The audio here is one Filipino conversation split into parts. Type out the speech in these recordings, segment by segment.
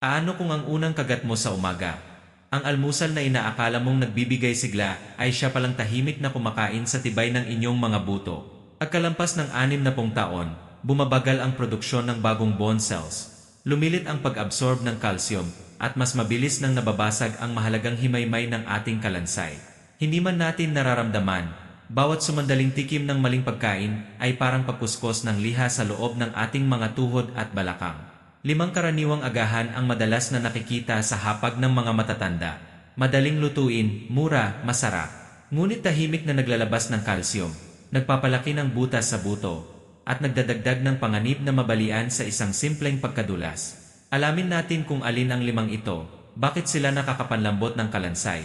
Aano kung ang unang kagat mo sa umaga? Ang almusal na inaakala mong nagbibigay sigla ay siya palang tahimik na kumakain sa tibay ng inyong mga buto. Pagkalampas ng anim na pong taon, bumabagal ang produksyon ng bagong bone cells. Lumilit ang pag-absorb ng calcium at mas mabilis nang nababasag ang mahalagang himaymay ng ating kalansay. Hindi man natin nararamdaman, bawat sumandaling tikim ng maling pagkain ay parang pagkuskos ng liha sa loob ng ating mga tuhod at balakang. Limang karaniwang agahan ang madalas na nakikita sa hapag ng mga matatanda. Madaling lutuin, mura, masarap. Ngunit tahimik na naglalabas ng kalsyum, nagpapalaki ng butas sa buto, at nagdadagdag ng panganib na mabalian sa isang simpleng pagkadulas. Alamin natin kung alin ang limang ito, bakit sila nakakapanlambot ng kalansay,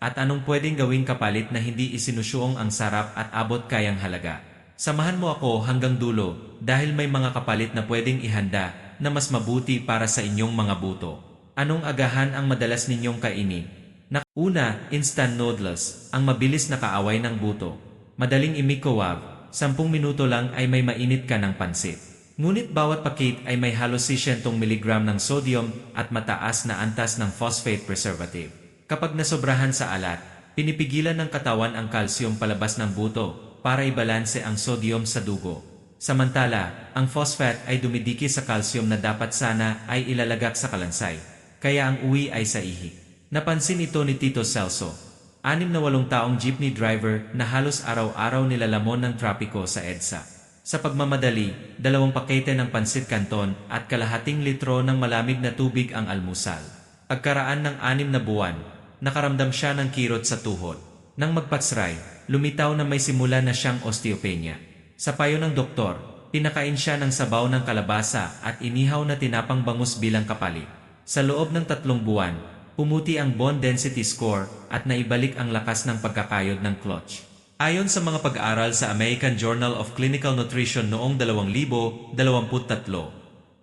at anong pwedeng gawing kapalit na hindi isinusyong ang sarap at abot kayang halaga. Samahan mo ako hanggang dulo dahil may mga kapalit na pwedeng ihanda na mas mabuti para sa inyong mga buto. Anong agahan ang madalas ninyong kainin? Na una, instant noodles, ang mabilis na kaaway ng buto. Madaling imikowab, 10 minuto lang ay may mainit ka ng pansit. Ngunit bawat pakit ay may halos 60 mg ng sodium at mataas na antas ng phosphate preservative. Kapag nasobrahan sa alat, pinipigilan ng katawan ang calcium palabas ng buto para ibalanse ang sodium sa dugo. Samantala, ang phosphate ay dumidiki sa calcium na dapat sana ay ilalagak sa kalansay, kaya ang uwi ay sa ihi. Napansin ito ni Tito Celso, anim na walong taong jeepney driver na halos araw-araw nilalamon ng trapiko sa EDSA. Sa pagmamadali, dalawang pakete ng pansit kanton at kalahating litro ng malamig na tubig ang almusal. Pagkaraan ng anim na buwan, nakaramdam siya ng kirot sa tuhod. Nang magpatsray, lumitaw na may simula na siyang osteopenia. Sa payo ng doktor, pinakain siya ng sabaw ng kalabasa at inihaw na tinapang bangus bilang kapalit. Sa loob ng tatlong buwan, pumuti ang bone density score at naibalik ang lakas ng pagkakayod ng clutch. Ayon sa mga pag-aaral sa American Journal of Clinical Nutrition noong 2023,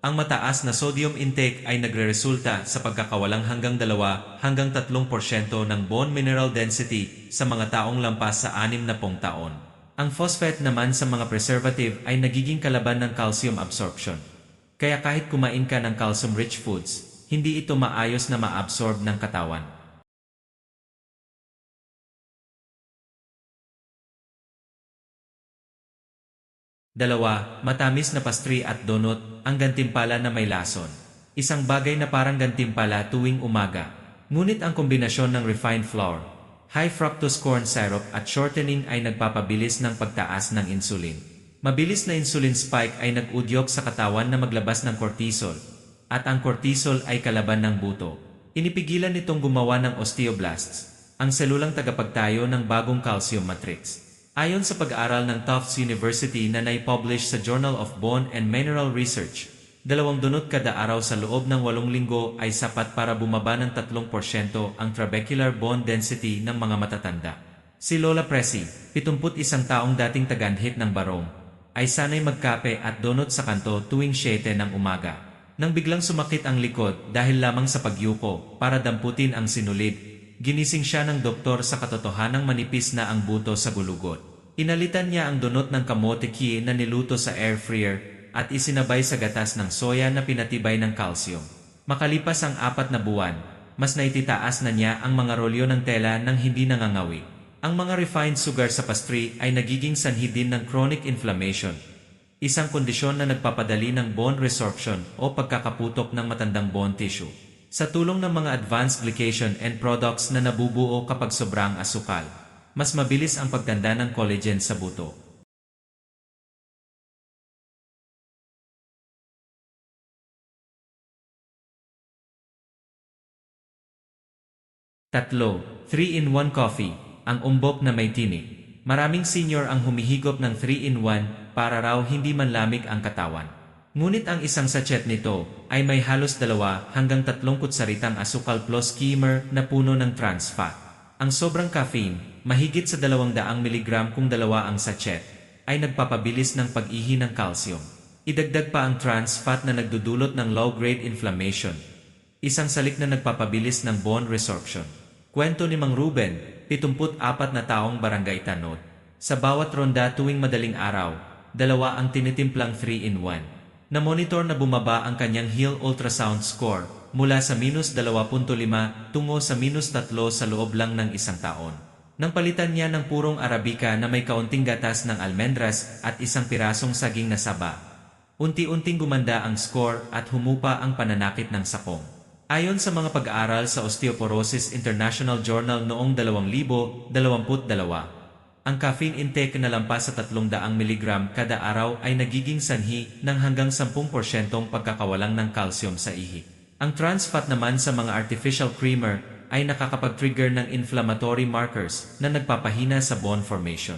ang mataas na sodium intake ay nagreresulta sa pagkakawalang hanggang 2 hanggang 3% ng bone mineral density sa mga taong lampas sa 60 taon. Ang phosphate naman sa mga preservative ay nagiging kalaban ng calcium absorption. Kaya kahit kumain ka ng calcium-rich foods, hindi ito maayos na maabsorb ng katawan. Dalawa, matamis na pastry at donut, ang gantimpala na may lason. Isang bagay na parang gantimpala tuwing umaga. Ngunit ang kombinasyon ng refined flour, high fructose corn syrup at shortening ay nagpapabilis ng pagtaas ng insulin. Mabilis na insulin spike ay nag-udyok sa katawan na maglabas ng cortisol, at ang cortisol ay kalaban ng buto. Inipigilan nitong gumawa ng osteoblasts, ang selulang tagapagtayo ng bagong calcium matrix. Ayon sa pag-aaral ng Tufts University na nai-publish sa Journal of Bone and Mineral Research, dalawang dunot kada araw sa loob ng walong linggo ay sapat para bumaba ng 3% ang trabecular bone density ng mga matatanda. Si Lola Presi, 71 taong dating taganhit ng barong, ay sanay magkape at donut sa kanto tuwing 7 ng umaga. Nang biglang sumakit ang likod dahil lamang sa pagyuko para damputin ang sinulid, ginising siya ng doktor sa katotohanang manipis na ang buto sa gulugot. Inalitan niya ang donut ng kamote na niluto sa air fryer at isinabay sa gatas ng soya na pinatibay ng calcium. Makalipas ang apat na buwan, mas naititaas na niya ang mga rolyo ng tela nang hindi nangangawi. Ang mga refined sugar sa pastry ay nagiging sanhi din ng chronic inflammation, isang kondisyon na nagpapadali ng bone resorption o pagkakaputok ng matandang bone tissue. Sa tulong ng mga advanced glycation end products na nabubuo kapag sobrang asukal, mas mabilis ang pagtanda ng collagen sa buto. Tatlo, 3-in-1 coffee, ang umbok na may tinik. Maraming senior ang humihigop ng 3-in-1 para raw hindi manlamig ang katawan. Ngunit ang isang sachet nito ay may halos dalawa hanggang tatlong kutsaritang asukal plus skimmer na puno ng trans fat. Ang sobrang caffeine, mahigit sa 200 mg kung dalawa ang sachet, ay nagpapabilis ng pag-ihi ng calcium. Idagdag pa ang trans fat na nagdudulot ng low-grade inflammation, isang salik na nagpapabilis ng bone resorption. Kwento ni Mang Ruben, 74 na taong barangay Tanod. Sa bawat ronda tuwing madaling araw, dalawa ang tinitimplang 3-in-1. Na-monitor na bumaba ang kanyang heel ultrasound score mula sa minus 2.5 tungo sa minus 3 sa loob lang ng isang taon. Nang palitan niya ng purong Arabica na may kaunting gatas ng almendras at isang pirasong saging na saba. Unti-unting gumanda ang score at humupa ang pananakit ng sakong. Ayon sa mga pag-aaral sa Osteoporosis International Journal noong 2022, ang caffeine intake na lampas sa 300 mg kada araw ay nagiging sanhi ng hanggang 10% pagkakawalang ng calcium sa ihi. Ang trans fat naman sa mga artificial creamer ay nakakapag-trigger ng inflammatory markers na nagpapahina sa bone formation.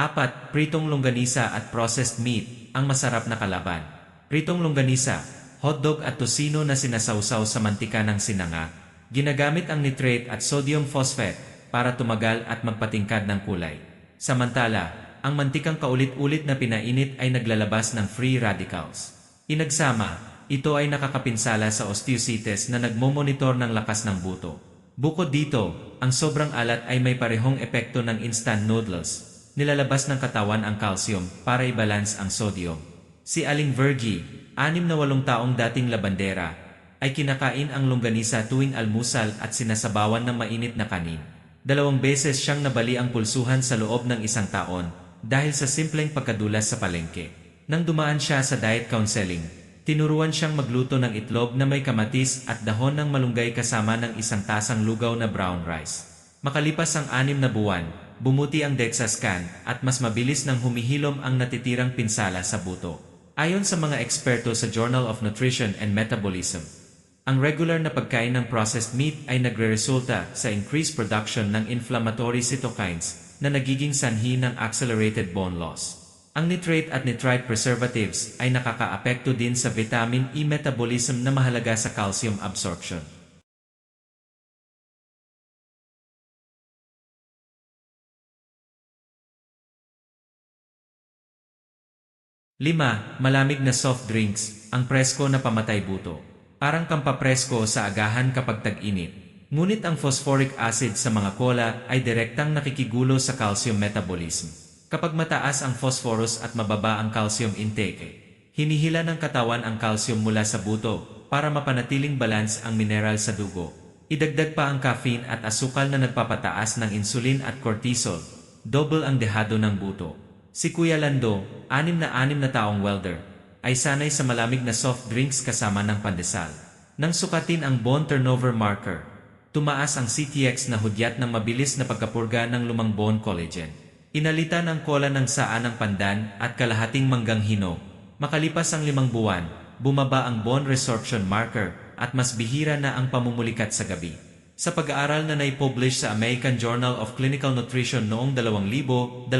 Apat, pritong longganisa at processed meat, ang masarap na kalaban. Pritong longganisa, hotdog at tosino na sinasawsaw sa mantika ng sinanga, ginagamit ang nitrate at sodium phosphate para tumagal at magpatingkad ng kulay. Samantala, ang mantikang kaulit-ulit na pinainit ay naglalabas ng free radicals. Inagsama, ito ay nakakapinsala sa osteocytes na nagmomonitor ng lakas ng buto. Bukod dito, ang sobrang alat ay may parehong epekto ng instant noodles. Nilalabas ng katawan ang calcium para i-balance ang sodium. Si Aling Vergie, anim na walong taong dating labandera, ay kinakain ang longganisa tuwing almusal at sinasabawan ng mainit na kanin. Dalawang beses siyang nabali ang pulsuhan sa loob ng isang taon dahil sa simpleng pagkadulas sa palengke. Nang dumaan siya sa diet counseling, tinuruan siyang magluto ng itlog na may kamatis at dahon ng malunggay kasama ng isang tasang lugaw na brown rice. Makalipas ang anim na buwan, bumuti ang DEXA scan at mas mabilis nang humihilom ang natitirang pinsala sa buto. Ayon sa mga eksperto sa Journal of Nutrition and Metabolism, ang regular na pagkain ng processed meat ay nagre-resulta sa increased production ng inflammatory cytokines na nagiging sanhi ng accelerated bone loss. Ang nitrate at nitrite preservatives ay nakakaapekto din sa vitamin E metabolism na mahalaga sa calcium absorption. Lima, malamig na soft drinks, ang presko na pamatay buto. Parang kampapresko sa agahan kapag tag-init. Ngunit ang phosphoric acid sa mga cola ay direktang nakikigulo sa calcium metabolism. Kapag mataas ang phosphorus at mababa ang calcium intake, hinihila ng katawan ang calcium mula sa buto para mapanatiling balance ang mineral sa dugo. Idagdag pa ang caffeine at asukal na nagpapataas ng insulin at cortisol, double ang dehado ng buto. Si Kuya Lando, anim na anim na taong welder, ay sanay sa malamig na soft drinks kasama ng pandesal. Nang sukatin ang bone turnover marker, tumaas ang CTX na hudyat ng mabilis na pagkapurga ng lumang bone collagen. Inalitan ang kola ng saan ng pandan at kalahating manggang hinog. Makalipas ang limang buwan, bumaba ang bone resorption marker at mas bihira na ang pamumulikat sa gabi. Sa pag-aaral na naipublish sa American Journal of Clinical Nutrition noong 2024,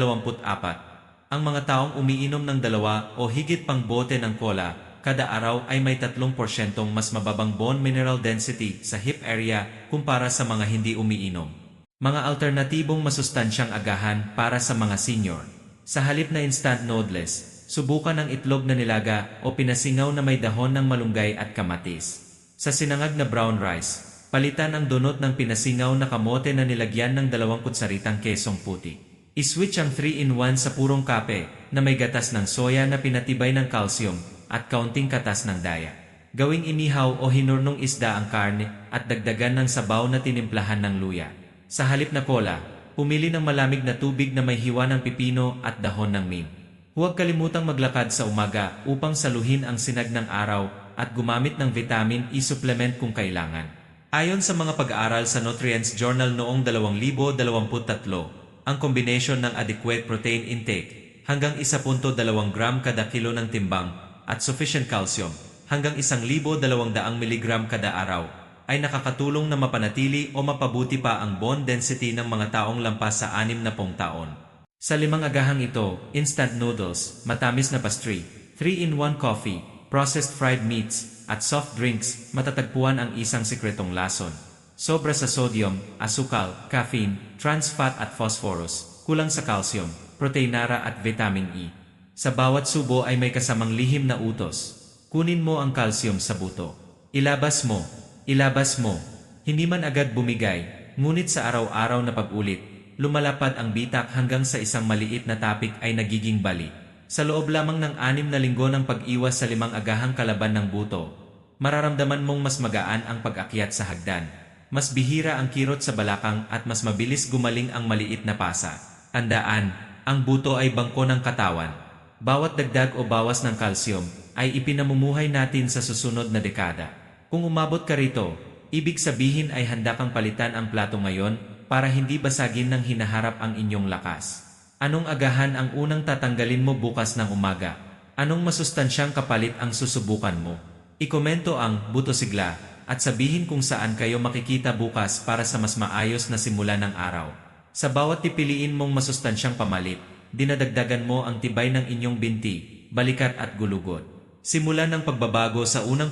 ang mga taong umiinom ng dalawa o higit pang bote ng cola kada araw ay may 3% mas mababang bone mineral density sa hip area kumpara sa mga hindi umiinom. Mga alternatibong masustansyang agahan para sa mga senior. Sa halip na instant noodles, subukan ang itlog na nilaga o pinasingaw na may dahon ng malunggay at kamatis. Sa sinangag na brown rice, palitan ang donut ng pinasingaw na kamote na nilagyan ng dalawang kutsaritang kesong puti. I-switch ang 3-in-1 sa purong kape na may gatas ng soya na pinatibay ng calcium at kaunting katas ng daya. Gawing inihaw o hinurnong isda ang karne at dagdagan ng sabaw na tinimplahan ng luya. Sa halip na cola, pumili ng malamig na tubig na may hiwa ng pipino at dahon ng mint. Huwag kalimutang maglakad sa umaga upang saluhin ang sinag ng araw at gumamit ng vitamin E supplement kung kailangan. Ayon sa mga pag-aaral sa Nutrients Journal noong 2023, ang combination ng adequate protein intake hanggang 1.2 gram kada kilo ng timbang at sufficient calcium hanggang 1,200 mg kada araw ay nakakatulong na mapanatili o mapabuti pa ang bone density ng mga taong lampas sa 60 taon. Sa limang agahang ito, instant noodles, matamis na pastry, 3-in-1 coffee, processed fried meats, at soft drinks, matatagpuan ang isang sikretong lason. Sobra sa sodium, asukal, caffeine, trans fat at phosphorus, kulang sa calcium, proteinara at vitamin E. Sa bawat subo ay may kasamang lihim na utos. Kunin mo ang calcium sa buto. Ilabas mo, ilabas mo. Hindi man agad bumigay, ngunit sa araw-araw na pag-ulit, lumalapad ang bitak hanggang sa isang maliit na tapik ay nagiging bali. Sa loob lamang ng anim na linggo ng pag-iwas sa limang agahang kalaban ng buto, mararamdaman mong mas magaan ang pag-akyat sa hagdan. Mas bihira ang kirot sa balakang at mas mabilis gumaling ang maliit na pasa. Tandaan, ang buto ay bangko ng katawan. Bawat dagdag o bawas ng kalsyum ay ipinamumuhay natin sa susunod na dekada. Kung umabot ka rito, ibig sabihin ay handa kang palitan ang plato ngayon para hindi basagin ng hinaharap ang inyong lakas. Anong agahan ang unang tatanggalin mo bukas ng umaga? Anong masustansyang kapalit ang susubukan mo? Ikomento ang buto sigla at sabihin kung saan kayo makikita bukas para sa mas maayos na simula ng araw. Sa bawat pipiliin mong masustansyang pamalit, dinadagdagan mo ang tibay ng inyong binti, balikat at gulugod. Simula ng pagbabago sa unang